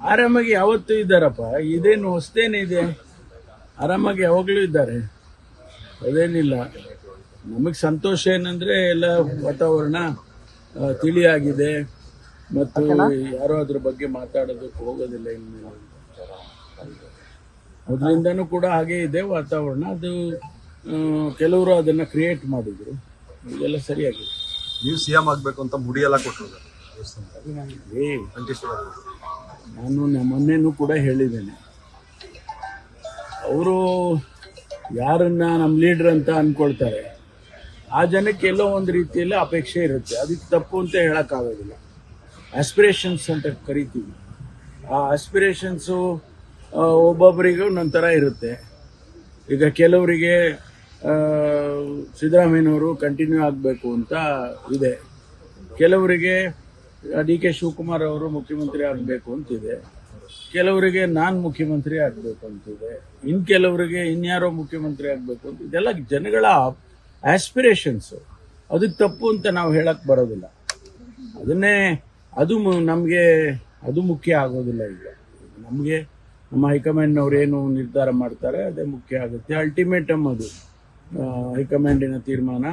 ಆರಾಮಾಗಿ ಯಾವತ್ತೂ ಇದ್ದಾರಪ್ಪ? ಇದೇನು ಹೊಸ್ತೇನಿದೆ ಆರಾಮಾಗಿ ಯಾವಾಗಲೂ ಇದ್ದಾರೆ. ಅದೇನಿಲ್ಲ. ನಮಗೆ ಸಂತೋಷ ಏನಂದ್ರೆ ಎಲ್ಲ ವಾತಾವರಣ ತಿಳಿಯಾಗಿದೆ. ಮತ್ತು ಯಾರೋ ಅದ್ರ ಬಗ್ಗೆ ಮಾತಾಡೋದಕ್ಕೆ ಹೋಗೋದಿಲ್ಲ ಇನ್ನು. ಅದರಿಂದನೂ ಕೂಡ ಹಾಗೆ ಇದೆ ವಾತಾವರಣ. ಅದು ಕೆಲವರು ಅದನ್ನ ಕ್ರಿಯೇಟ್ ಮಾಡಿದ್ರು. ಇದೆಲ್ಲ ಸರಿಯಾಗಿದೆ. ನೀವು ಸಿಎಂ ಆಗಬೇಕು ಅಂತ ಮುಡಿಯೆಲ್ಲ ಎಲ್ಲ ಕೊಟ್ಟರು ನಾನು ನಮ್ಮನ್ನೇನು ಮೊನ್ನೆನೂ ಕೂಡ ಹೇಳಿದ್ದೇನೆ. ಅವರು ಯಾರನ್ನ ನಮ್ಮ ಲೀಡರ್ ಅಂತ ಅನ್ಕೊಳ್ತಾರೆ. ಆ ಜನಕ್ಕೆ ಎಲ್ಲೋ ಒಂದು ರೀತಿಯಲ್ಲಿ ಅಪೇಕ್ಷೆ ಇರುತ್ತೆ. ಅದಕ್ಕೆ ತಪ್ಪು ಅಂತ ಹೇಳೋಕ್ಕಾಗೋದಿಲ್ಲ. ಆಸ್ಪಿರೇಷನ್ಸ್ ಅಂತ ಕರಿತೀವಿ. ಆ ಆಸ್ಪಿರೇಷನ್ಸು ಒಬ್ಬೊಬ್ಬರಿಗೂ ಒಂದೊಂಥರ ಇರುತ್ತೆ. ಈಗ ಕೆಲವರಿಗೆ ಸಿದ್ದರಾಮಯ್ಯನವರು ಕಂಟಿನ್ಯೂ ಆಗಬೇಕು ಅಂತ ಇದೆ. ಕೆಲವರಿಗೆ ಡಿ ಕೆ ಶಿವಕುಮಾರ್ ಅವರು ಮುಖ್ಯಮಂತ್ರಿ ಆಗಬೇಕು ಅಂತಿದೆ. ಕೆಲವರಿಗೆ ನಾನು ಮುಖ್ಯಮಂತ್ರಿ ಆಗಬೇಕು ಅಂತಿದೆ. ಇನ್ ಕೆಲವರಿಗೆ ಇನ್ಯಾರೋ ಮುಖ್ಯಮಂತ್ರಿ ಆಗಬೇಕು ಅಂತ ಇದೆಲ್ಲ ಜನಗಳ ಆಸ್ಪಿರೇಷನ್ಸ್ ಅದಕ್ಕೆ ತಪ್ಪು ಅಂತ ನಾವು ಹೇಳಕ್ ಬರೋದಿಲ್ಲ. ಅದನ್ನೇ ಅದು ನಮಗೆ ಅದು ಮುಖ್ಯ ಆಗೋದಿಲ್ಲ ಈಗ. ನಮಗೆ ನಮ್ಮ ಹೈಕಮಾಂಡ್ನವ್ರು ಏನು ನಿರ್ಧಾರ ಮಾಡ್ತಾರೆ, ಅದೇ ಮುಖ್ಯ ಆಗುತ್ತೆ. ಅಲ್ಟಿಮೇಟಮ್ ಅದು. ಹೈಕಮಾಂಡಿನ ತೀರ್ಮಾನ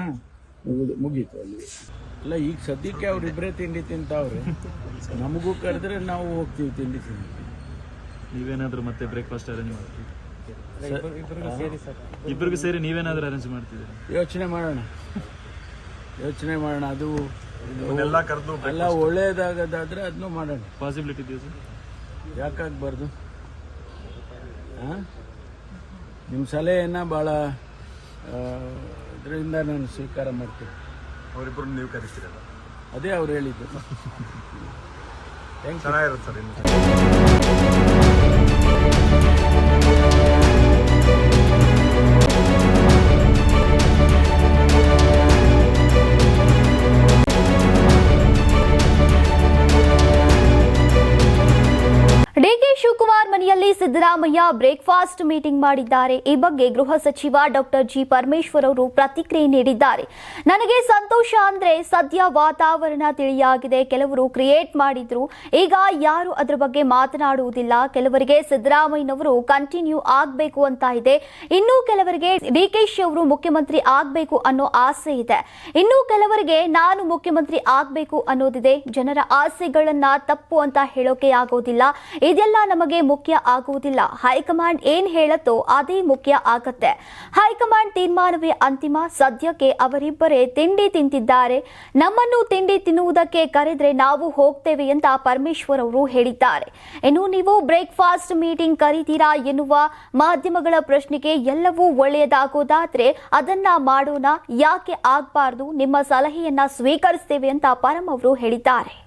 ಮುಗಿದು ಮುಗೀತು ಅಲ್ಲಿ. ಅಲ್ಲ ಈಗ ಸದ್ಯಕ್ಕೆ ಅವರಿಬ್ಬರೇ ತಿಂಡಿ ತಿಂತಾವ್ರೆ. ನಮಗೂ ಕರೆದ್ರೆ ನಾವು ಹೋಗ್ತೀವಿ ತಿಂಡಿ ತಿಂಡಿ ನೀವೇನಾದ್ರೂ ಮತ್ತೆ ಬ್ರೇಕ್ಫಾಸ್ಟ್ ಅರೇಂಜ್ ಮಾಡ್ತೀವಿ ಇಬ್ಬರಿಗೂ ಸೇರಿ ನೀವೇನಾದ್ರೂ ಅರೇಂಜ್ ಮಾಡ್ತೀವಿ ಯೋಚನೆ ಮಾಡೋಣ. ಯೋಚನೆ ಮಾಡೋಣ ಅದು ಎಲ್ಲ ಕರೆದು ಎಲ್ಲ ಒಳ್ಳೇದಾಗದಾದ್ರೆ ಅದನ್ನು ಮಾಡೋಣ. ಪಾಸಿಬಿಲಿಟಿ ಇದೆಯಾ ಸರ್? ಯಾಕಾಗಬಾರ್ದು? ನಿಮ್ಮ ಸಲಹೆಯನ್ನು ಭಾಳ ಇದರಿಂದ ನಾನು ಸ್ವೀಕಾರ ಮಾಡ್ತೀನಿ. ಅವರಿಬ್ಬರು ನೀವು ಕರೀತೀರಲ್ಲ ಅದೇ ಅವ್ರು ಹೇಳಿದ್ದು. ಚೆನ್ನಾಗಿರುತ್ತೆ ಸರ್ ಇನ್ನು. ಮನೆಯಲ್ಲಿ ಸಿದ್ದರಾಮಯ್ಯ ಬ್ರೇಕ್ಫಾಸ್ಟ್ ಮೀಟಿಂಗ್ ಮಾಡಿದ್ದಾರೆ. ಈ ಬಗ್ಗೆ ಗೃಹ ಸಚಿವ ಡಾಕ್ಟರ್ ಜಿ ಪರಮೇಶ್ವರ್ ಅವರು ಪ್ರತಿಕ್ರಿಯೆ ನೀಡಿದ್ದಾರೆ. ನನಗೆ ಸಂತೋಷ ಅಂದ್ರೆ ಸದ್ಯ ವಾತಾವರಣ ತಿಳಿಯಾಗಿದೆ. ಕೆಲವರು ಕ್ರಿಯೇಟ್ ಮಾಡಿದ್ರು. ಈಗ ಯಾರು ಅದರ ಬಗ್ಗೆ ಮಾತನಾಡುವುದಿಲ್ಲ. ಕೆಲವರಿಗೆ ಸಿದ್ದರಾಮಯ್ಯನವರು ಕಂಟಿನ್ಯೂ ಆಗಬೇಕು ಅಂತ ಇದೆ. ಇನ್ನು ಕೆಲವರಿಗೆ ಡಿಕೆಶಿ ಅವರು ಮುಖ್ಯಮಂತ್ರಿ ಆಗಬೇಕು ಅನ್ನೋ ಆಸೆ ಇದೆ. ಇನ್ನು ಕೆಲವರಿಗೆ ನಾನು ಮುಖ್ಯಮಂತ್ರಿ ಆಗಬೇಕು ಅನ್ನೋದಿದೆ. ಜನರ ಆಸೆಗಳನ್ನ ತಪ್ಪು ಅಂತ ಹೇಳೋಕೆ ಆಗೋದಿಲ್ಲ. ಇದೆಲ್ಲ ನಮಗೆ ಮುಖ್ಯ ಆಗುವುದಿಲ್ಲ. ಹೈಕಮಾಂಡ್ ಏನ್ ಹೇಳತ್ತೋ ಅದೇ ಮುಖ್ಯ ಆಗತ್ತೆ. ಹೈಕಮಾಂಡ್ ತೀರ್ಮಾನವೇ ಅಂತಿಮ. ಸದ್ಯಕ್ಕೆ ಅವರಿಬ್ಬರೇ ತಿಂಡಿ ತಿಂತಿದ್ದಾರೆ. ನಮ್ಮನ್ನು ತಿಂಡಿ ತಿನ್ನುವುದಕ್ಕೆ ಕರೆದ್ರೆ ನಾವು ಹೋಗ್ತೇವೆ ಅಂತ ಪರಮೇಶ್ವರ್ ಅವರು ಹೇಳಿದ್ದಾರೆ. ಇನ್ನು ನೀವು ಬ್ರೇಕ್ಫಾಸ್ಟ್ ಮೀಟಿಂಗ್ ಕರೀತೀರಾ ಎನ್ನುವ ಮಾಧ್ಯಮಗಳ ಪ್ರಶ್ನೆಗೆ ಎಲ್ಲವೂ ಒಳ್ಳೆಯದಾಗೋದಾದ್ರೆ ಅದನ್ನ ಮಾಡೋಣ. ಯಾಕೆ ಆಗ್ಬಾರ್ದು? ನಿಮ್ಮ ಸಲಹೆಯನ್ನ ಸ್ವೀಕರಿಸ್ತೇವೆ ಅಂತ ಪರಂ ಅವರು ಹೇಳಿದ್ದಾರೆ.